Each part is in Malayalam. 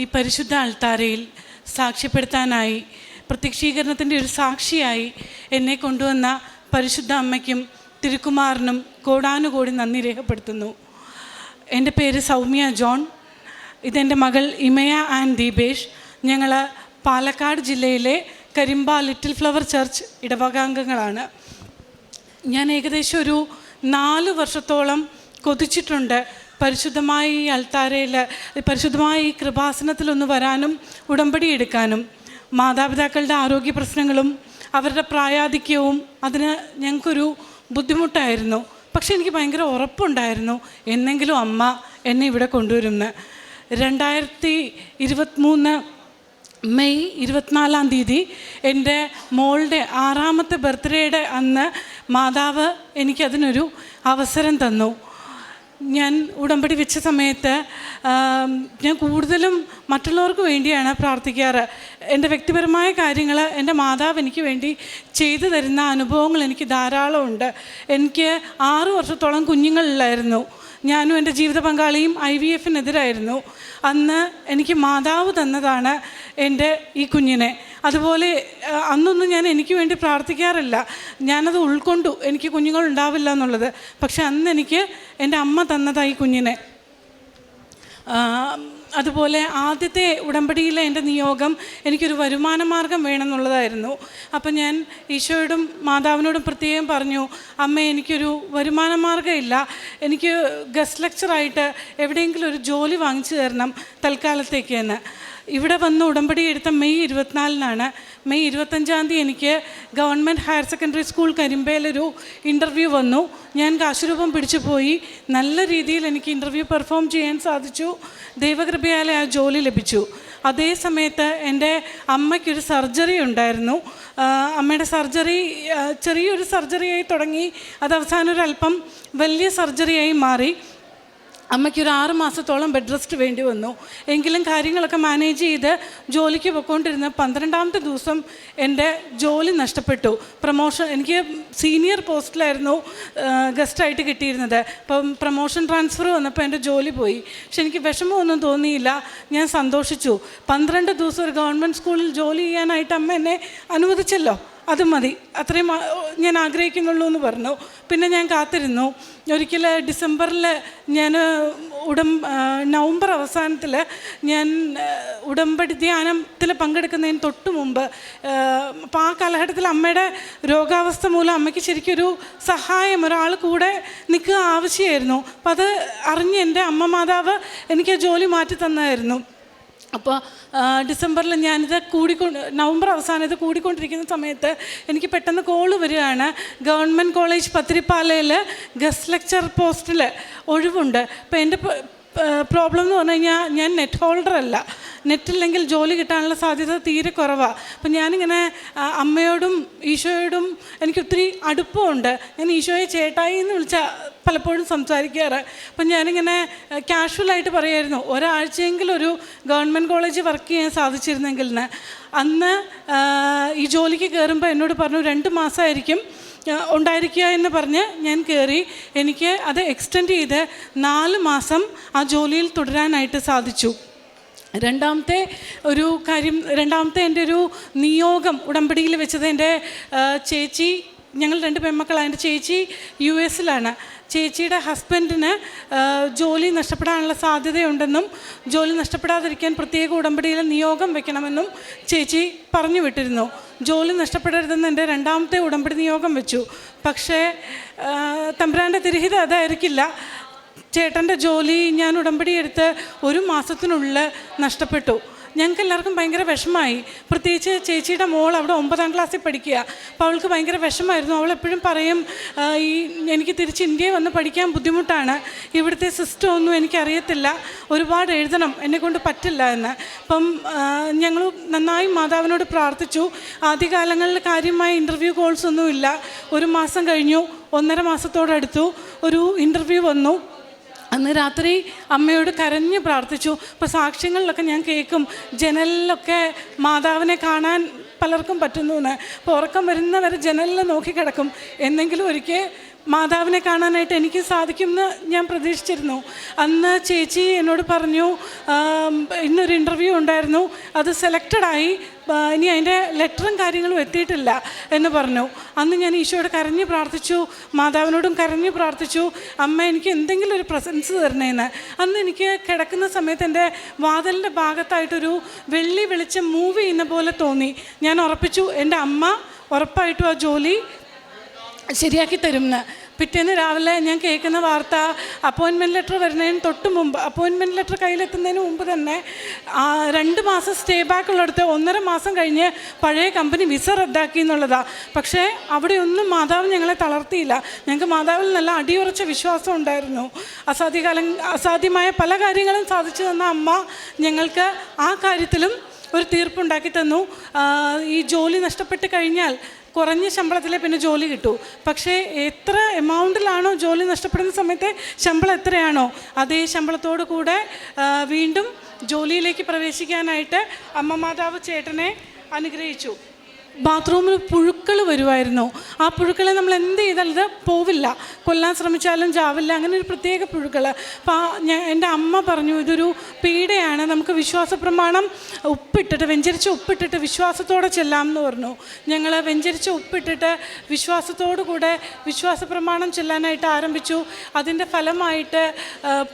ഈ പരിശുദ്ധ അൾത്താരയിൽ സാക്ഷ്യപ്പെടുത്താനായി പ്രത്യക്ഷീകരണത്തിന്റെ ഒരു സാക്ഷിയായി എന്നെ കൊണ്ടുവന്ന പരിശുദ്ധ അമ്മയ്ക്കും തിരുക്കുമാറിനും കോടാനുകോടി നന്ദി രേഖപ്പെടുത്തുന്നു. എന്റെ പേര് സൗമ്യ ജോൺ. ഇതെന്റെ മകൾ ഇമയ ആൻഡ് ദീപേഷ്. ഞങ്ങൾ പാലക്കാട് ജില്ലയിലെ കരിമ്പ ലിറ്റിൽ ഫ്ലവർ ചർച്ച് ഇടവകാംഗങ്ങളാണ്. ഞാൻ ഏകദേശം ഒരു നാല് വർഷത്തോളം കൊതിച്ചിട്ടുണ്ട് പരിശുദ്ധമായ ഈ അൾത്താരയിൽ പരിശുദ്ധമായ ഈ കൃപാസനത്തിലൊന്ന് വരാനും ഉടമ്പടി എടുക്കാനും മാതാപിതാക്കളുടെ ആരോഗ്യ പ്രശ്നങ്ങളും അവരുടെ പ്രായാധിക്യവും അതിന് ഞങ്ങൾക്കൊരു ബുദ്ധിമുട്ടായിരുന്നു. പക്ഷെ എനിക്ക് ഭയങ്കര ഉറപ്പുണ്ടായിരുന്നു എന്നെങ്കിലും അമ്മ എന്നെ ഇവിടെ കൊണ്ടുവരുമെന്ന്. രണ്ടായിരത്തി ഇരുപത്തിമൂന്ന് മെയ് ഇരുപത്തിനാലാം തീയതി എന്റെ മോളുടെ ആറാമത്തെ ബർത്ത്ഡേയുടെ അന്ന് മാതാവ് എനിക്കതിനൊരു അവസരം തന്നു. ഞാൻ ഉടമ്പടി വെച്ച സമയത്ത് ഞാൻ കൂടുതലും മറ്റുള്ളവർക്ക് വേണ്ടിയാണ് പ്രാർത്ഥിക്കാറ്. എന്റെ വ്യക്തിപരമായ കാര്യങ്ങൾ എന്റെ മാതാവ് എനിക്ക് വേണ്ടി ചെയ്തു തരുന്ന അനുഭവങ്ങൾ എനിക്ക് ധാരാളമുണ്ട്. എനിക്ക് ആറ് വർഷത്തോളം കുഞ്ഞുങ്ങളിലായിരുന്നു ഞാനും എന്റെ ജീവിത പങ്കാളിയും ഐ വി എഫിനെതിരായിരുന്നു. അന്ന് എനിക്ക് മാതാവ് തന്നതാണ് എന്റെ ഈ കുഞ്ഞിനെ. അതുപോലെ അന്നൊന്നും ഞാൻ എനിക്ക് വേണ്ടി പ്രാർത്ഥിക്കാറില്ല. ഞാനത് ഉൾക്കൊണ്ടു. എനിക്ക് കുഞ്ഞുങ്ങൾ ഉണ്ടാവില്ല എന്നുള്ളത്. പക്ഷെ അന്ന് എനിക്ക് എന്റെ അമ്മ തന്നതായി കുഞ്ഞിനെ. അതുപോലെ ആദ്യത്തെ ഉടമ്പടിയിലെ എന്റെ നിയോഗം എനിക്കൊരു വരുമാന മാർഗം വേണമെന്നുള്ളതായിരുന്നു. അപ്പം ഞാൻ ഈശോയോടും മാതാവിനോടും പ്രത്യേകം പറഞ്ഞു അമ്മ എനിക്കൊരു വരുമാന മാർഗമില്ല എനിക്ക് ഗസ്റ്റ് ലെക്ചറായിട്ട് എവിടെയെങ്കിലും ഒരു ജോലി വാങ്ങിച്ചു തരണം തൽക്കാലത്തേക്ക് എന്ന്. ഇവിടെ വന്ന് ഉടമ്പടി എടുത്ത മെയ് ഇരുപത്തിനാലിനാണ്. മെയ് ഇരുപത്തഞ്ചാം തീയതി എനിക്ക് ഗവൺമെന്റ് ഹയർ സെക്കൻഡറി സ്കൂൾ കരിമ്പയിലൊരു ഇന്റർവ്യൂ വന്നു. ഞാൻ കാശുരൂപം പിടിച്ചു പോയി. നല്ല രീതിയിൽ എനിക്ക് ഇന്റർവ്യൂ പെർഫോം ചെയ്യാൻ സാധിച്ചു. ദൈവകൃപയാലെ ആ ജോലി ലഭിച്ചു. അതേ സമയത്ത് എന്റെ അമ്മയ്ക്കൊരു സർജറി ഉണ്ടായിരുന്നു. അമ്മയുടെ സർജറി ചെറിയൊരു സർജറിയായി തുടങ്ങി. അത് അവസാനം ഒരു അല്പം വലിയ സർജറിയായി മാറി. അമ്മയ്ക്ക് ഒരു ആറ് മാസത്തോളം ബെഡ് റെസ്റ്റ് വേണ്ടി വന്നു. എങ്കിലും കാര്യങ്ങളൊക്കെ മാനേജ് ചെയ്ത് ജോലിക്ക് പോയിക്കൊണ്ടിരുന്ന പന്ത്രണ്ടാമത്തെ ദിവസം എന്റെ ജോലി നഷ്ടപ്പെട്ടു. പ്രൊമോഷൻ എനിക്ക് സീനിയർ പോസ്റ്റിലായിരുന്നു ഗസ്റ്റായിട്ട് കിട്ടിയിരുന്നത്. അപ്പം പ്രൊമോഷൻ ട്രാൻസ്ഫർ വന്നപ്പോൾ എന്റെ ജോലി പോയി. പക്ഷെ എനിക്ക് വിഷമമൊന്നും തോന്നിയില്ല. ഞാൻ സന്തോഷിച്ചു. പന്ത്രണ്ട് ദിവസം ഒരു ഗവൺമെന്റ് സ്കൂളിൽ ജോലി ചെയ്യാനായിട്ട് അമ്മ എന്നെ അനുവദിച്ചല്ലോ. അത് മതി. അത്രയും ഞാൻ ആഗ്രഹിക്കുന്നുള്ളൂ എന്ന് പറഞ്ഞു. പിന്നെ ഞാൻ കാത്തിരുന്നു. ഒരിക്കൽ ഡിസംബറിൽ ഞാൻ ഉടം നവംബർ അവസാനത്തിൽ ഞാൻ ഉടമ്പടി ധ്യാനത്തിൽ പങ്കെടുക്കുന്നതിന് തൊട്ട് മുമ്പ് അപ്പോൾ ആ കാലഘട്ടത്തിൽ അമ്മയുടെ രോഗാവസ്ഥ മൂലം അമ്മയ്ക്ക് ശരിക്കൊരു സഹായം ഒരാൾ കൂടെ നിൽക്കുക ആവശ്യമായിരുന്നു. അപ്പോൾ അത് അറിഞ്ഞ് എന്റെ അമ്മ മാതാവ് എനിക്ക് ജോലി മാറ്റി തന്നായിരുന്നു. അപ്പോൾ ഡിസംബറിൽ ഞാനിത് കൂടിക്കൊണ്ട് നവംബർ അവസാനം ഇത് കൂടിക്കൊണ്ടിരിക്കുന്ന സമയത്ത് എനിക്ക് പെട്ടെന്ന് കോൾ വരികയാണ്. ഗവൺമെന്റ് കോളേജ് പത്തിരിപ്പാലയിൽ ഗസ്റ്റ് ലെക്ചർ പോസ്റ്റിൽ ഒഴിവുണ്ട്. അപ്പോൾ എന്റെ പ്രോബ്ലം എന്ന് പറഞ്ഞു കഴിഞ്ഞാൽ ഞാൻ നെറ്റ് ഹോൾഡർ അല്ല. നെറ്റില്ലെങ്കിൽ ജോലി കിട്ടാനുള്ള സാധ്യത തീരെ കുറവാണ് അപ്പം ഞാനിങ്ങനെ അമ്മയോടും ഈശോയോടും എനിക്ക് ഒത്തിരി അടുപ്പമുണ്ട്. ഞാൻ ഈശോയെ ചേട്ടായി എന്ന് വിളിച്ച പലപ്പോഴും സംസാരിക്കാറ്. അപ്പം ഞാനിങ്ങനെ കാഷ്വലായിട്ട് പറയായിരുന്നു ഒരാഴ്ചയെങ്കിലും ഒരു ഗവൺമെന്റ് കോളേജ് വർക്ക് ചെയ്യാൻ സാധിച്ചിരുന്നെങ്കിൽ അന്ന് ഈ ജോലിക്ക് കയറുമ്പോൾ എന്നോട് പറഞ്ഞു രണ്ട് മാസമായിരിക്കും ഉണ്ടായിരിക്കുക എന്ന് പറഞ്ഞ് ഞാൻ കയറി എനിക്ക് അത് എക്സ്റ്റെൻഡ് ചെയ്ത് നാല് മാസം ആ ജോലിയിൽ തുടരാനായിട്ട് സാധിച്ചു. രണ്ടാമത്തെ ഒരു കാര്യം രണ്ടാമത്തെ എന്റെ ഒരു നിയോഗം ഉടമ്പടിയിൽ വെച്ചത് എന്റെ ചേച്ചി ഞങ്ങൾ രണ്ട് പെൺമക്കളാണ്. എന്റെ ചേച്ചി യു എസിലാണ്. ചേച്ചിയുടെ ഹസ്ബൻഡിന് ജോലി നഷ്ടപ്പെടാനുള്ള സാധ്യതയുണ്ടെന്നും ജോലി നഷ്ടപ്പെടാതിരിക്കാൻ പ്രത്യേക ഉടമ്പടിയിൽ നിയോഗം വെക്കണമെന്നും ചേച്ചി പറഞ്ഞു വിട്ടിരുന്നു. ജോലി നഷ്ടപ്പെടരുതെന്ന് എന്റെ രണ്ടാമത്തെ ഉടമ്പടി നിയോഗം വെച്ചു. പക്ഷേ തമ്പുരാന്റെ തിരഹിത അതായിരിക്കില്ല. ചേട്ടന്റെ ജോലി ഞാൻ ഉടമ്പടി എടുത്ത് ഒരു മാസത്തിനുള്ളിൽ നഷ്ടപ്പെട്ടു. ഞങ്ങൾക്ക് എല്ലാവർക്കും ഭയങ്കര വിഷമമായി. പ്രത്യേകിച്ച് ചേച്ചിയുടെ മോൾ അവിടെ ഒമ്പതാം ക്ലാസ്സിൽ പഠിക്കുക. അപ്പോൾ അവൾക്ക് ഭയങ്കര വിഷമമായിരുന്നു. അവൾ എപ്പോഴും പറയും ഈ എനിക്ക് തിരിച്ച് ഇന്ത്യയിൽ വന്ന് പഠിക്കാൻ ബുദ്ധിമുട്ടാണ്. ഇവിടുത്തെ സിസ്റ്റം ഒന്നും എനിക്കറിയത്തില്ല. ഒരുപാട് എഴുതണം. എന്നെക്കൊണ്ട് പറ്റില്ല എന്ന്. അപ്പം ഞങ്ങൾ നന്നായി മാതാവിനോട് പ്രാർത്ഥിച്ചു. ആദ്യകാലങ്ങളിൽ കാര്യമായ ഇന്റർവ്യൂ കോൾസ് ഒന്നുമില്ല. ഒരു മാസം കഴിഞ്ഞു. ഒന്നര മാസത്തോടടുത്തു ഒരു ഇന്റർവ്യൂ വന്നു. അന്ന് രാത്രി അമ്മയോട് കരഞ്ഞ് പ്രാർത്ഥിച്ചു. ഇപ്പോൾ സാക്ഷ്യങ്ങളിലൊക്കെ ഞാൻ കേൾക്കും. ജനലിലൊക്കെ മാതാവിനെ കാണാൻ പലർക്കും പറ്റുന്നു എന്ന് അപ്പോൾ ഉറക്കം വരുന്നവരെ ജനലിൽ നോക്കി കിടക്കും എന്തെങ്കിലും ഒരിക്കൽ മാതാവിനെ കാണാനായിട്ട് എനിക്ക് സാധിക്കുമെന്ന് ഞാൻ പ്രതീക്ഷിച്ചിരുന്നു. അന്ന് ചേച്ചി എന്നോട് പറഞ്ഞു ഇന്നൊരു ഇന്റർവ്യൂ ഉണ്ടായിരുന്നു. അത് സെലക്റ്റഡായി ഇനി അതിന്റെ ലെറ്ററും കാര്യങ്ങളും എത്തിയിട്ടില്ല എന്ന് പറഞ്ഞു. അന്ന് ഞാൻ ഈശോയോട് കരഞ്ഞു പ്രാർത്ഥിച്ചു മാതാവിനോടും കരഞ്ഞു പ്രാർത്ഥിച്ചു അമ്മ എനിക്ക് എന്തെങ്കിലും ഒരു പ്രസൻസ് തരണേന്ന്. അന്ന് എനിക്ക് കിടക്കുന്ന സമയത്ത് എന്റെ വാതിലിന്റെ ഭാഗത്തായിട്ടൊരു വെള്ളി വെളിച്ചം മൂവ് ചെയ്യുന്ന പോലെ തോന്നി. ഞാൻ ഉറപ്പിച്ചു എന്റെ അമ്മ ഉറപ്പായിട്ടും ആ ജോലി ശരിയാക്കി തരുമെന്ന് പിറ്റേന്ന് രാവിലെ ഞാൻ കേൾക്കുന്ന വാർത്ത അപ്പോയിൻമെന്റ് ലെറ്റർ വരുന്നതിന് തൊട്ട് മുമ്പ് അപ്പോയിൻമെന്റ് ലെറ്റർ കയ്യിലെത്തുന്നതിന് മുമ്പ് തന്നെ രണ്ട് മാസം സ്റ്റേ ബാക്ക് ഉള്ളിടത്ത് ഒന്നര മാസം കഴിഞ്ഞ് പഴയ കമ്പനി വിസ റദ്ദാക്കി എന്നുള്ളതാണ് പക്ഷേ അവിടെയൊന്നും മാതാവ് ഞങ്ങളെ തളർത്തിയില്ല. ഞങ്ങൾക്ക് മാതാവിൽ നല്ല അടിയുറച്ച വിശ്വാസം ഉണ്ടായിരുന്നു. അസാധ്യകാലം അസാധ്യമായ പല കാര്യങ്ങളും സാധിച്ചു തന്ന അമ്മ ഞങ്ങൾക്ക് ആ കാര്യത്തിലും ഒരു തീർപ്പുണ്ടാക്കി തന്നു. ഈ ജോലി നഷ്ടപ്പെട്ട് കഴിഞ്ഞാൽ കുറഞ്ഞ ശമ്പളത്തിലെ പിന്നെ ജോലി കിട്ടൂ. പക്ഷേ എത്ര എമൗണ്ടിലാണോ ജോലി നഷ്ടപ്പെടുന്ന സമയത്തെ ശമ്പളം എത്രയാണോ അതേ ശമ്പളത്തോടു കൂടെ വീണ്ടും ജോലിയിലേക്ക് പ്രവേശിക്കാനായിട്ട് അമ്മ മാതാവ് ചേട്ടനെ അനുഗ്രഹിച്ചു. ബാത്റൂമിൽ പുഴുക്കൾ വരുമായിരുന്നു ആ പുഴുക്കളെ നമ്മൾ എന്ത് ചെയ്താലും ഇത് പോവില്ല. കൊല്ലാൻ ശ്രമിച്ചാലും ചാവില്ല. അങ്ങനെ ഒരു പ്രത്യേക പുഴുക്കൾ. അപ്പോൾ ഞാൻ എന്റെ അമ്മ പറഞ്ഞു ഇതൊരു പീഡയാണ്. നമുക്ക് വിശ്വാസ പ്രമാണം ഉപ്പിട്ടിട്ട് വെഞ്ചരിച്ച ഉപ്പിട്ടിട്ട് വിശ്വാസത്തോടെ ചെല്ലാം എന്ന് പറഞ്ഞു. ഞങ്ങൾ വെഞ്ചരിച്ച ഉപ്പിട്ടിട്ട് വിശ്വാസത്തോടു കൂടെ വിശ്വാസ പ്രമാണം ചെല്ലാനായിട്ട് ആരംഭിച്ചു. അതിന്റെ ഫലമായിട്ട്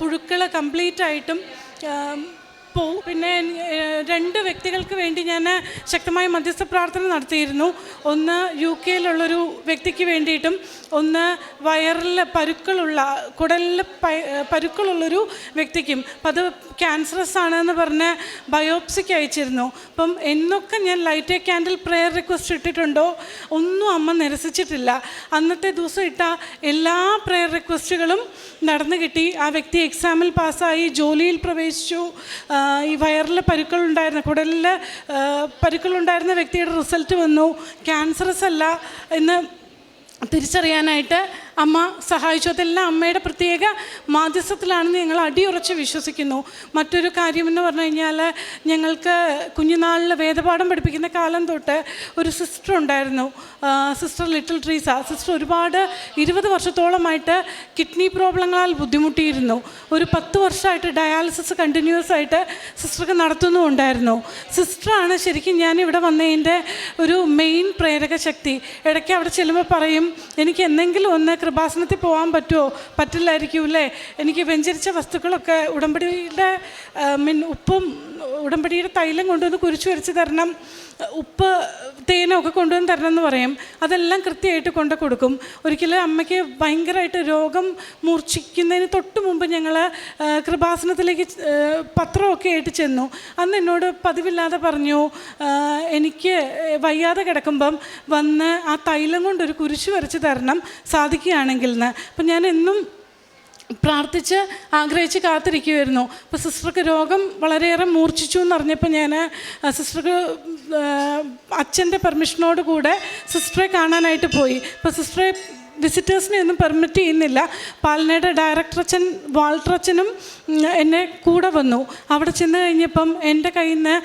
പുഴുക്കൾ കംപ്ലീറ്റ് ആയിട്ടും പോവും. പിന്നെ രണ്ട് വ്യക്തികൾക്ക് വേണ്ടി ഞാൻ ശക്തമായ മധ്യസ്ഥ പ്രാർത്ഥന നടത്തിയിരുന്നു. ഒന്ന് യു കെയിലുള്ളൊരു വ്യക്തിക്ക് വേണ്ടിയിട്ടും ഒന്ന് വയറിൽ പരുക്കളുള്ള കുടലിൽ പരുക്കളുള്ളൊരു വ്യക്തിക്കും. അപ്പം അത് ക്യാൻസറസ് ആണെന്ന് പറഞ്ഞ് ബയോപ്സിക്ക് അയച്ചിരുന്നു. അപ്പം എന്നൊക്കെ ഞാൻ light a candle prayer request ഇട്ടിട്ടുണ്ടോ? ഒന്നും അമ്മ നിരസിച്ചിട്ടില്ല. അന്നത്തെ ദിവസം ഇട്ട എല്ലാ പ്രെയർ റിക്വസ്റ്റുകളും നടന്നു കിട്ടി. ആ വ്യക്തി എക്സാമിൽ പാസ്സായി ജോലിയിൽ പ്രവേശിച്ചു. ഈ വയറിൽ പരുക്കളുണ്ടായിരുന്ന കുടലിൽ പരുക്കളുണ്ടായിരുന്ന വ്യക്തിയുടെ റിസൾട്ട് വന്നു. ക്യാൻസറസ് അല്ല എന്ന് തിരിച്ചറിയാനായിട്ട് അമ്മ സഹായിച്ചു. അതെല്ലാം അമ്മയുടെ പ്രത്യേക മാധ്യസ്ഥത്തിലാണെന്ന് ഞങ്ങൾ അടിയുറച്ച് വിശ്വസിക്കുന്നു. മറ്റൊരു കാര്യമെന്ന് പറഞ്ഞു കഴിഞ്ഞാൽ ഞങ്ങൾക്ക് കുഞ്ഞുനാളിൽ വേദപാഠം പഠിപ്പിക്കുന്ന കാലം തൊട്ട് ഒരു സിസ്റ്റർ ഉണ്ടായിരുന്നു. സിസ്റ്റർ ലിറ്റിൽ ട്രീസ സിസ്റ്റർ ഒരുപാട് ഇരുപത് വർഷത്തോളമായിട്ട് കിഡ്നി പ്രോബ്ലങ്ങളാൽ ബുദ്ധിമുട്ടിയിരുന്നു. ഒരു പത്ത് വർഷമായിട്ട് ഡയാലിസിസ് കണ്ടിന്യൂസ് ആയിട്ട് സിസ്റ്റർക്ക് നടത്തുന്നുമുണ്ടായിരുന്നു. സിസ്റ്ററാണ് ശരിക്കും ഞാൻ ഇവിടെ വന്നതിന്റെ ഒരു മെയിൻ പ്രേരക ശക്തി ഇടയ്ക്ക് അവിടെ ചെല്ലുമ്പോൾ പറയും എനിക്ക് എന്തെങ്കിലും ഒന്ന് കൃപാസനത്തിൽ പോകാൻ പറ്റുമോ അല്ലേ? എനിക്ക് വെഞ്ചരിച്ച വസ്തുക്കളൊക്കെ ഉടമ്പടിയുടെ മീൻ ഉപ്പും ഉടമ്പടിയുടെ തൈലം കൊണ്ടുവന്ന് കുരിച്ചു വരച്ച് തരണം. ഉപ്പ് തേനൊക്കെ കൊണ്ടുവന്ന് തരണം എന്ന് പറയും. അതെല്ലാം കൃത്യമായിട്ട് കൊണ്ട് കൊടുക്കും. ഒരിക്കലും അമ്മയ്ക്ക് ഭയങ്കരമായിട്ട് രോഗം മൂർച്ഛിക്കുന്നതിന് തൊട്ട് മുമ്പ് ഞങ്ങൾ കൃപാസനത്തിലേക്ക് പത്രമൊക്കെ ആയിട്ട് ചെന്നു. അന്ന് എന്നോട് പതിവില്ലാതെ പറഞ്ഞു എനിക്ക് വയ്യാതെ കിടക്കുമ്പം വന്ന് ആ തൈലം കൊണ്ടൊരു കുരിശ് വരച്ച് തരണം സാധിക്കുകയാണെങ്കിൽ എന്ന് അപ്പം ഞാൻ എന്നും പ്രാർത്ഥിച്ച് ആഗ്രഹിച്ച് കാത്തിരിക്കുമായിരുന്നു അപ്പോൾ സിസ്റ്റർക്ക് രോഗം വളരെയേറെ മൂർച്ഛിച്ചു എന്ന് അറിഞ്ഞപ്പോൾ ഞാൻ സിസ്റ്റർക്ക് അച്ഛന്റെ പെർമിഷനോട് കൂടെ സിസ്റ്ററെ കാണാനായിട്ട് പോയി. അപ്പോൾ സിസ്റ്ററെ വിസിറ്റേഴ്സിനെ ഒന്നും പെർമിറ്റ് ചെയ്യുന്നില്ല. പാലനയുടെ ഡയറക്ടർ അച്ഛൻ വാൾട്ടർ അച്ഛനും എന്നെ കൂടെ വന്നു. അവിടെ ചെന്ന് കഴിഞ്ഞപ്പം എന്റെ കയ്യിൽ നിന്ന്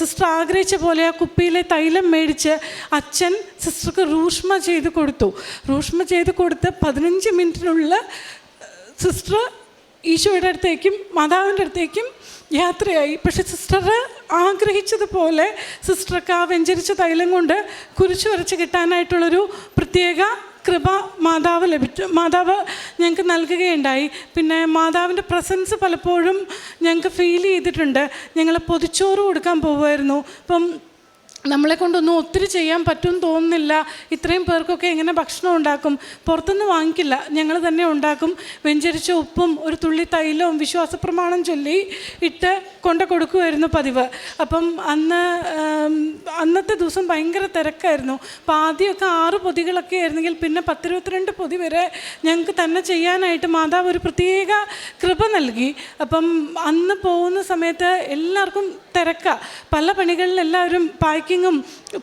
സിസ്റ്റർ ആഗ്രഹിച്ച പോലെ ആ കുപ്പിയിലെ തൈലം മേടിച്ച് അച്ഛൻ സിസ്റ്റർക്ക് റൂഷ്മ ചെയ്ത് കൊടുത്തു. റൂഷ്മ ചെയ്ത് കൊടുത്ത് പതിനഞ്ച് മിനിറ്റിനുള്ള സിസ്റ്റർ ഈശോയുടെ അടുത്തേക്കും മാതാവിന്റെ അടുത്തേക്കും യാത്രയായി. പക്ഷെ സിസ്റ്റർ ആഗ്രഹിച്ചതുപോലെ സിസ്റ്റർക്ക് ആ വെഞ്ചരിച്ച തൈലം കൊണ്ട് കുരിശു വരച്ച് കിട്ടാനായിട്ടുള്ളൊരു പ്രത്യേക കൃപ മാതാവ് ലഭിച്ചു. മാതാവ് ഞങ്ങൾക്ക് നൽകുകയുണ്ടായി. പിന്നെ മാതാവിന്റെ പ്രസൻസ് പലപ്പോഴും ഞങ്ങൾക്ക് ഫീൽ ചെയ്തിട്ടുണ്ട്. ഞങ്ങൾ പൊതിച്ചോറ് കൊടുക്കാൻ പോകുമായിരുന്നു. അപ്പം നമ്മളെ കൊണ്ടൊന്നും ഒത്തിരി ചെയ്യാൻ പറ്റും തോന്നുന്നില്ല. ഇത്രയും പേർക്കൊക്കെ എങ്ങനെ ഭക്ഷണം ഉണ്ടാക്കും. പുറത്തുനിന്ന് വാങ്ങിക്കില്ല. ഞങ്ങൾ തന്നെ ഉണ്ടാക്കും. വെഞ്ചരിച്ച ഉപ്പും ഒരു തുള്ളി തൈലവും വിശ്വാസപ്രമാണം ചൊല്ലി ഇട്ട് കൊണ്ട് കൊടുക്കുമായിരുന്നു പതിവ്. അപ്പം അന്ന് അന്നത്തെ ദിവസം ഭയങ്കര തിരക്കായിരുന്നു. അപ്പം ആദ്യമൊക്കെ ആറ് പൊതികളൊക്കെ ആയിരുന്നെങ്കിൽ പിന്നെ പത്തിരുപത്തിരണ്ട് പൊതി വരെ ഞങ്ങൾക്ക് തന്നെ ചെയ്യാനായിട്ട് മാതാവ് ഒരു പ്രത്യേക കൃപ നൽകി. അപ്പം അന്ന് പോകുന്ന സമയത്ത് എല്ലാവർക്കും തിരക്കാണ് പല പണികളിൽ എല്ലാവരും പാക്കിങ്ങും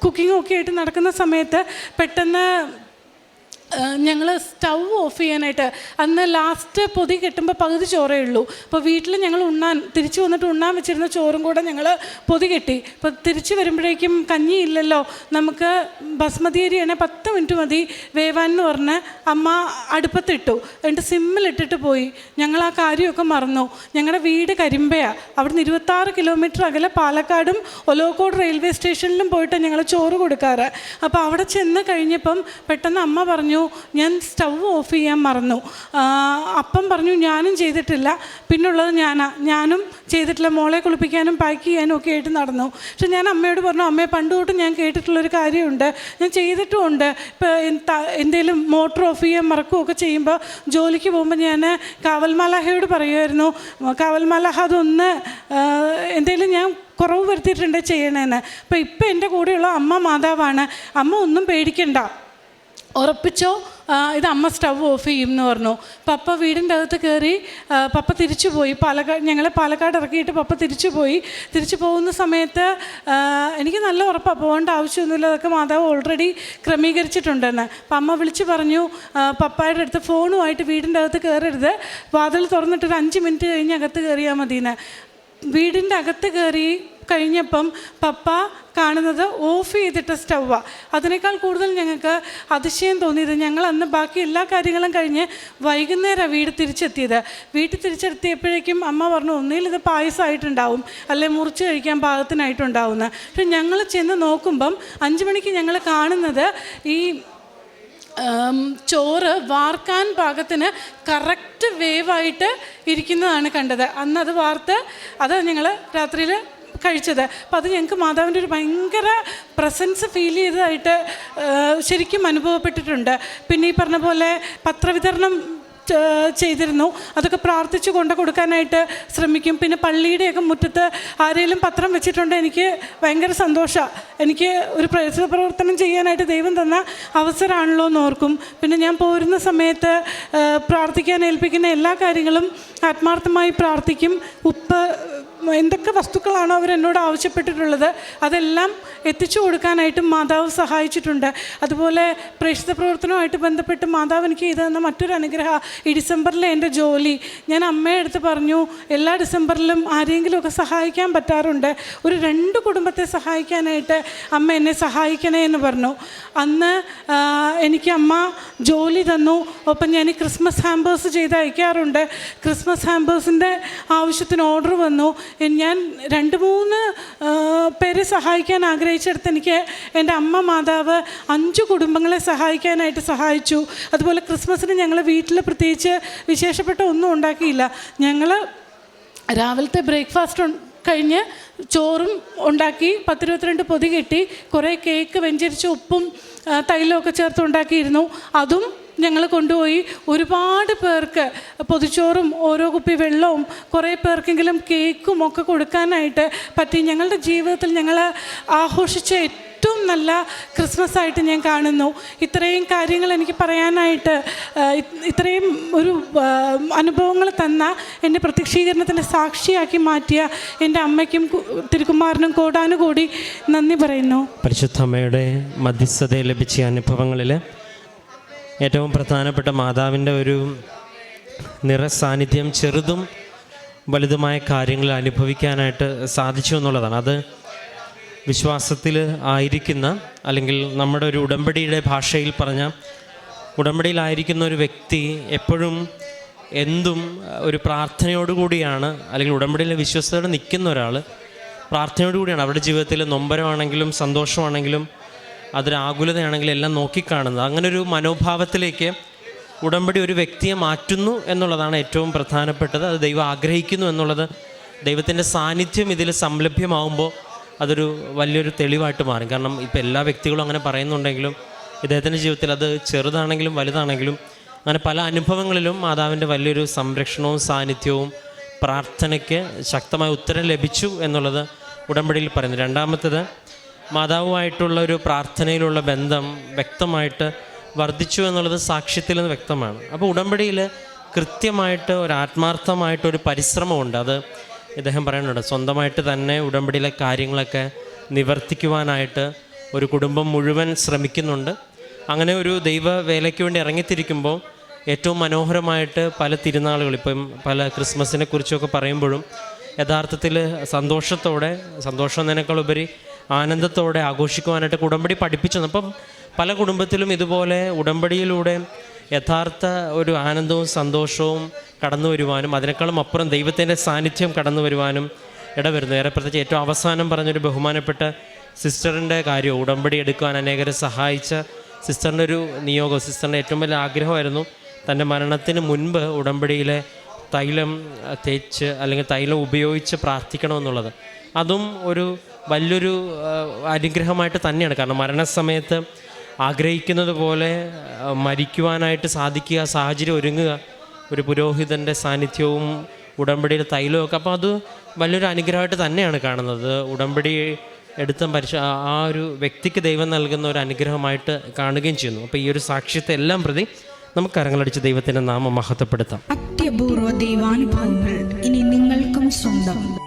കുക്കിങ്ങും ഒക്കെ ആയിട്ട് നടക്കുന്ന സമയത്ത് പെട്ടെന്ന് ഞങ്ങൾ സ്റ്റൗ ഓഫ് ചെയ്യാനായിട്ട് അന്ന് ലാസ്റ്റ് പൊതി കെട്ടുമ്പോൾ പകുതി ചോറേ ഉള്ളൂ. അപ്പോൾ വീട്ടിൽ ഞങ്ങൾ ഉണ്ണാൻ തിരിച്ചു വന്നിട്ട് ഉണ്ണാൻ വെച്ചിരുന്ന ചോറും കൂടെ ഞങ്ങൾ പൊതി കെട്ടി. അപ്പോൾ തിരിച്ചു വരുമ്പോഴേക്കും കഞ്ഞി ഇല്ലല്ലോ നമുക്ക് ബസ്മതി അരിയാണ് പത്ത് മിനിറ്റ് മതി വേവാൻ എന്ന് പറഞ്ഞ് അമ്മ അടുപ്പത്തിട്ടു. എന്നിട്ട് സിമ്മിലിട്ടിട്ട് പോയി. ഞങ്ങൾ ആ കാര്യമൊക്കെ മറന്നു. ഞങ്ങളുടെ വീട് കരിമ്പയാണ് അവിടുന്ന് ഇരുപത്താറ് കിലോമീറ്റർ അകലെ പാലക്കാടും ഒലോക്കോട് റെയിൽവേ സ്റ്റേഷനിലും പോയിട്ട് ഞങ്ങൾ ചോറ് കൊടുക്കാറ്. അപ്പോൾ അവിടെ ചെന്ന് കഴിഞ്ഞപ്പം പെട്ടെന്ന് അമ്മ പറഞ്ഞു ഞാൻ സ്റ്റൗ ഓഫ് ചെയ്യാൻ മറന്നു. അപ്പം പറഞ്ഞു ഞാനും ചെയ്തിട്ടില്ല. പിന്നുള്ളത് ഞാനാ. ഞാനും ചെയ്തിട്ടില്ല. മോളെ കുളിപ്പിക്കാനും പാക്ക് ചെയ്യാനും ഒക്കെ ആയിട്ട് നടന്നു. പക്ഷെ ഞാൻ അമ്മയോട് പറഞ്ഞു അമ്മയെ പണ്ട് തൊട്ട് ഞാൻ കേട്ടിട്ടുള്ളൊരു കാര്യമുണ്ട്. ഞാൻ ചെയ്തിട്ടുമുണ്ട്. ഇപ്പോൾ എന്തെങ്കിലും മോട്ടർ ഓഫ് ചെയ്യാൻ മറക്കുകയൊക്കെ ചെയ്യുമ്പോൾ ജോലിക്ക് പോകുമ്പോൾ ഞാൻ കാവൽമാലാഹയോട് പറയുമായിരുന്നു കാവൽമാലാഹ അതൊന്ന് എന്തെങ്കിലും ഞാൻ കുറവ് വരുത്തിയിട്ടുണ്ട് ചെയ്യണേന്ന്. അപ്പോൾ ഇപ്പം എന്റെ കൂടെയുള്ള അമ്മ മാതാവാണ്. അമ്മ ഒന്നും പേടിക്കണ്ട. ഉറപ്പിച്ചോ? ഇത് അമ്മ സ്റ്റവ് ഓഫ് ചെയ്യും എന്ന് പറഞ്ഞു. പപ്പ വീടിന്റെ അകത്ത് കയറി പപ്പ തിരിച്ചു പോയി. പാലക്കാട് ഞങ്ങളെ പാലക്കാട് ഇറക്കിയിട്ട് പപ്പ തിരിച്ചു പോയി. തിരിച്ചു പോകുന്ന സമയത്ത് എനിക്ക് നല്ല ഉറപ്പാണ് പോകേണ്ട ആവശ്യമൊന്നുമില്ല. അതൊക്കെ മാതാവ് ഓൾറെഡി ക്രമീകരിച്ചിട്ടുണ്ടെന്ന്. അപ്പം അമ്മ വിളിച്ച് പറഞ്ഞു പപ്പായുടെ അടുത്ത് ഫോണുമായിട്ട് വീടിന്റെ അകത്ത് കയറരുത്. വാതിൽ തുറന്നിട്ട് ഒരു അഞ്ച് മിനിറ്റ് കഴിഞ്ഞ് അകത്ത് കയറിയാൽ മതിയെന്ന്. വീടിന്റെ അകത്ത് കയറി കഴിഞ്ഞപ്പം പപ്പ കാണുന്നത് ഓഫ് ചെയ്തിട്ട സ്റ്റൗവാണ് അതിനേക്കാൾ കൂടുതൽ ഞങ്ങൾക്ക് അതിശയം തോന്നിയത് ഞങ്ങൾ അന്ന് ബാക്കി എല്ലാ കാര്യങ്ങളും കഴിഞ്ഞ് വൈകുന്നേരം വീട് തിരിച്ചെത്തിയത്. വീട്ടിൽ തിരിച്ചെത്തിയപ്പോഴേക്കും അമ്മ പറഞ്ഞു ഒന്നിൽ ഇത് പായസമായിട്ടുണ്ടാവും അല്ലെ മുറിച്ച് കഴിക്കാൻ പാകത്തിനായിട്ടുണ്ടാവുമെന്ന് പക്ഷെ ഞങ്ങൾ ചെന്ന് നോക്കുമ്പം അഞ്ച് മണിക്ക് ഞങ്ങൾ കാണുന്നത് ഈ ചോറ് വാർക്കാൻ പാകത്തിന് കറക്റ്റ് വേവായിട്ട് ഇരിക്കുന്നതാണ് കണ്ടത്. അന്ന് അത് വാർത്ത് അത് ഞങ്ങൾ രാത്രിയിൽ കഴിച്ചത്. അപ്പോൾ അത് ഞങ്ങൾക്ക് മാതാവിന്റെ ഒരു ഭയങ്കര പ്രസൻസ് ഫീൽ ചെയ്തതായിട്ട് ശരിക്കും അനുഭവപ്പെട്ടിട്ടുണ്ട്. പിന്നെ ഈ പറഞ്ഞ പോലെ പത്രവിതരണം ചെയ്തിരുന്നു. അതൊക്കെ പ്രാർത്ഥിച്ചു കൊണ്ട് കൊടുക്കാനായിട്ട് ശ്രമിക്കും. പിന്നെ പള്ളിയുടെയൊക്കെ മുറ്റത്ത് ആരെങ്കിലും പത്രം വെച്ചിട്ടുണ്ട് എനിക്ക് ഭയങ്കര സന്തോഷമാണ് എനിക്ക് ഒരു പ്രയത്ന പ്രവർത്തനം ചെയ്യാനായിട്ട് ദൈവം തന്ന അവസരമാണല്ലോ എന്ന് ഓർക്കും. പിന്നെ ഞാൻ പോരുന്ന സമയത്ത് പ്രാർത്ഥിക്കാൻ ഏൽപ്പിക്കുന്ന എല്ലാ കാര്യങ്ങളും ആത്മാർത്ഥമായി പ്രാർത്ഥിക്കും. ഉപ്പ് എന്തൊക്കെ വസ്തുക്കളാണോ അവരെന്നോട് ആവശ്യപ്പെട്ടിട്ടുള്ളത് അതെല്ലാം എത്തിച്ചു കൊടുക്കാനായിട്ടും മാതാവ് സഹായിച്ചിട്ടുണ്ട്. അതുപോലെ പ്രേക്ഷിത പ്രവർത്തനവുമായിട്ട് ബന്ധപ്പെട്ട് മാതാവ് എനിക്ക് ചെയ്തു തന്ന മറ്റൊരു അനുഗ്രഹം ഈ ഡിസംബറിലെ എന്റെ ജോലി. ഞാൻ അമ്മയുടെ അടുത്ത് പറഞ്ഞു എല്ലാ ഡിസംബറിലും ആരെങ്കിലുമൊക്കെ സഹായിക്കാൻ പറ്റാറുണ്ട്. ഒരു രണ്ട് കുടുംബത്തെ സഹായിക്കാനായിട്ട് അമ്മ എന്നെ സഹായിക്കണേ എന്ന് പറഞ്ഞു. അന്ന് എനിക്ക് അമ്മ ജോലി തന്നു. ഒപ്പം ഞാൻ ക്രിസ്മസ് ഹാമ്പേഴ്സ് ചെയ്ത് അയക്കാറുണ്ട് ക്രിസ്മസ് ഹാമ്പേഴ്സിന്റെ ആവശ്യത്തിന് ഓർഡർ വന്നു. ഞാൻ രണ്ട് മൂന്ന് പേരെ സഹായിക്കാൻ ആഗ്രഹിച്ചെടുത്ത് എനിക്ക് എന്റെ അമ്മ മാതാവ് അഞ്ച് കുടുംബങ്ങളെ സഹായിക്കാനായിട്ട് സഹായിച്ചു. അതുപോലെ ക്രിസ്മസിന് ഞങ്ങൾ വീട്ടിൽ പ്രത്യേകിച്ച് വിശേഷപ്പെട്ട ഒന്നും ഉണ്ടാക്കിയില്ല. ഞങ്ങൾ രാവിലത്തെ ബ്രേക്ക്ഫാസ്റ്റ് കഴിഞ്ഞ് ചോറും ഉണ്ടാക്കി പത്തിരുപത്തിരണ്ട് പൊതി കെട്ടി കുറേ കേക്ക് വെഞ്ചരിച്ച് ഉപ്പും തൈലമൊക്കെ ചേർത്ത് ഉണ്ടാക്കിയിരുന്നു. അതും ഞങ്ങൾ കൊണ്ടുപോയി ഒരുപാട് പേർക്ക് പൊതിച്ചോറും ഓരോ കുപ്പി വെള്ളവും കുറേ പേർക്കെങ്കിലും കേക്കും ഒക്കെ കൊടുക്കാനായിട്ട് പറ്റി. ഞങ്ങളുടെ ജീവിതത്തിൽ ഞങ്ങൾ ആഘോഷിച്ച ഏറ്റവും നല്ല ക്രിസ്മസ് ആയിട്ട് ഞാൻ കാണുന്നു. ഇത്രയും കാര്യങ്ങൾ എനിക്ക് പറയാനായിട്ട് ഇത്രയും ഒരു അനുഭവങ്ങൾ തന്ന എന്റെ പ്രത്യക്ഷീകരണത്തിന്റെ സാക്ഷിയാക്കി മാറ്റിയ എന്റെ അമ്മയ്ക്കും തിരുക്കുമാറിനും കൂടാനും കോടാനുകൂടി നന്ദി പറയുന്നു. പരിശുദ്ധ അമ്മയുടെ മധ്യസ്ഥതയെ ലഭിച്ച അനുഭവങ്ങളിൽ ഏറ്റവും പ്രധാനപ്പെട്ട മാതാവിന്റെ ഒരു നിറസാന്നിധ്യം ചെറുതും വലുതുമായ കാര്യങ്ങൾ അനുഭവിക്കാനായിട്ട് സാധിച്ചു എന്നുള്ളതാണ്. അത് വിശ്വാസത്തിൽ ആയിരിക്കുന്ന അല്ലെങ്കിൽ നമ്മുടെ ഒരു ഉടമ്പടിയുടെ ഭാഷയിൽ പറഞ്ഞ ഉടമ്പടിയിലായിരിക്കുന്ന ഒരു വ്യക്തി എപ്പോഴും എന്തും ഒരു പ്രാർത്ഥനയോടുകൂടിയാണ് അല്ലെങ്കിൽ ഉടമ്പടിയിലെ വിശ്വസ്തയോടെ നിൽക്കുന്ന ഒരാൾ പ്രാർത്ഥനയോടുകൂടിയാണ് അവരുടെ ജീവിതത്തിൽ നൊമ്പരമാണെങ്കിലും സന്തോഷമാണെങ്കിലും അതൊരു ആകുലതയാണെങ്കിൽ എല്ലാം നോക്കിക്കാണുന്നത്. അങ്ങനെ ഒരു മനോഭാവത്തിലേക്ക് ഉടമ്പടി ഒരു വ്യക്തിയെ മാറ്റുന്നു എന്നുള്ളതാണ് ഏറ്റവും പ്രധാനപ്പെട്ടത്. അത് ദൈവം ആഗ്രഹിക്കുന്നു എന്നുള്ളത്. ദൈവത്തിന്റെ സാന്നിധ്യം ഇതിൽ സംലഭ്യമാകുമ്പോൾ അതൊരു വലിയൊരു തെളിവായിട്ട് മാറും. കാരണം ഇപ്പോൾ എല്ലാ വ്യക്തികളും അങ്ങനെ പറയുന്നുണ്ടെങ്കിലും ഇദ്ദേഹത്തിന്റെ ജീവിതത്തിൽ അത് ചെറുതാണെങ്കിലും വലുതാണെങ്കിലും അങ്ങനെ പല അനുഭവങ്ങളിലും മാതാവിന്റെ വലിയൊരു സംരക്ഷണവും സാന്നിധ്യവും പ്രാർത്ഥനയ്ക്ക് ശക്തമായ ഉത്തരം ലഭിച്ചു എന്നുള്ളത് ഉടമ്പടിയിൽ പറയുന്നു. രണ്ടാമത്തത് മാതാവുമായിട്ടുള്ള ഒരു പ്രാർത്ഥനയിലുള്ള ബന്ധം വ്യക്തമായിട്ട് വർദ്ധിച്ചു എന്നുള്ളത് സാക്ഷ്യത്തിൽ നിന്ന് വ്യക്തമാണ്. അപ്പോൾ ഉടമ്പടിയിൽ കൃത്യമായിട്ട് ഒരു ആത്മാർത്ഥമായിട്ട് ഒരു പരിശ്രമമുണ്ട്. അത് ഇദ്ദേഹം പറയുന്നുണ്ട് സ്വന്തമായിട്ട് തന്നെ ഉടമ്പടിയിലെ കാര്യങ്ങളൊക്കെ നിവർത്തിക്കുവാനായിട്ട് ഒരു കുടുംബം മുഴുവൻ ശ്രമിക്കുന്നുണ്ട്. അങ്ങനെ ഒരു ദൈവ വേലയ്ക്ക് വേണ്ടി ഇറങ്ങിത്തിരിക്കുമ്പോൾ ഏറ്റവും മനോഹരമായിട്ട് പല തിരുനാളുകൾ ഇപ്പം പല ക്രിസ്മസിനെ കുറിച്ചൊക്കെ പറയുമ്പോഴും യഥാർത്ഥത്തിൽ സന്തോഷത്തോടെ സന്തോഷം എന്നതിനേക്കാൾ ഉപരി ആനന്ദത്തോടെ ആഘോഷിക്കുവാനായിട്ട് ഉടമ്പടി പഠിപ്പിച്ചു. അപ്പം പല കുടുംബത്തിലും ഇതുപോലെ ഉടമ്പടിയിലൂടെ യഥാർത്ഥ ഒരു ആനന്ദവും സന്തോഷവും കടന്നു വരുവാനും അതിനേക്കാളും അപ്പുറം ദൈവത്തിന്റെ സാന്നിധ്യം കടന്നു വരുവാനും ഇടവരുന്നു. ഏറെ പ്രത്യേകിച്ച് ഏറ്റവും അവസാനം പറഞ്ഞൊരു ബഹുമാനപ്പെട്ട സിസ്റ്ററിന്റെ കാര്യം ഉടമ്പടി എടുക്കുവാൻ അനേകരെ സഹായിച്ച സിസ്റ്ററിന്റെ ഒരു നിയോഗം. സിസ്റ്ററിന്റെ ഏറ്റവും വലിയ ആഗ്രഹമായിരുന്നു തന്റെ മരണത്തിന് മുൻപ് ഉടമ്പടിയിലെ തൈലം തേച്ച് അല്ലെങ്കിൽ തൈലം ഉപയോഗിച്ച് പ്രാർത്ഥിക്കണമെന്നുള്ളത്. അതും ഒരു വലിയൊരു അനുഗ്രഹമായിട്ട് തന്നെയാണ്. കാരണം മരണസമയത്ത് ആഗ്രഹിക്കുന്നത് പോലെ മരിക്കുവാനായിട്ട് സാധിക്കുക സാഹചര്യം ഒരുങ്ങുക ഒരു പുരോഹിതന്റെ സാന്നിധ്യവും ഉടമ്പടിയിൽ തൈലവും ഒക്കെ. അപ്പോൾ അത് വലിയൊരു അനുഗ്രഹമായിട്ട് തന്നെയാണ് കാണുന്നത്. ഉടമ്പടി എടുത്ത പരിശ ആ- ഒരു വ്യക്തിക്ക് ദൈവം നൽകുന്ന ഒരു അനുഗ്രഹമായിട്ട് കാണുകയും ചെയ്യുന്നു. അപ്പോൾ ഈ ഒരു സാക്ഷ്യത്തെ എല്ലാം പ്രതി നമുക്ക് കരങ്ങളടിച്ച് ദൈവത്തിന്റെ നാമം മഹത്വപ്പെടുത്താം. അത്യപൂർവ ദൈവാനുഭവങ്ങൾ ഇനി നിങ്ങൾക്കും സ്വന്തം.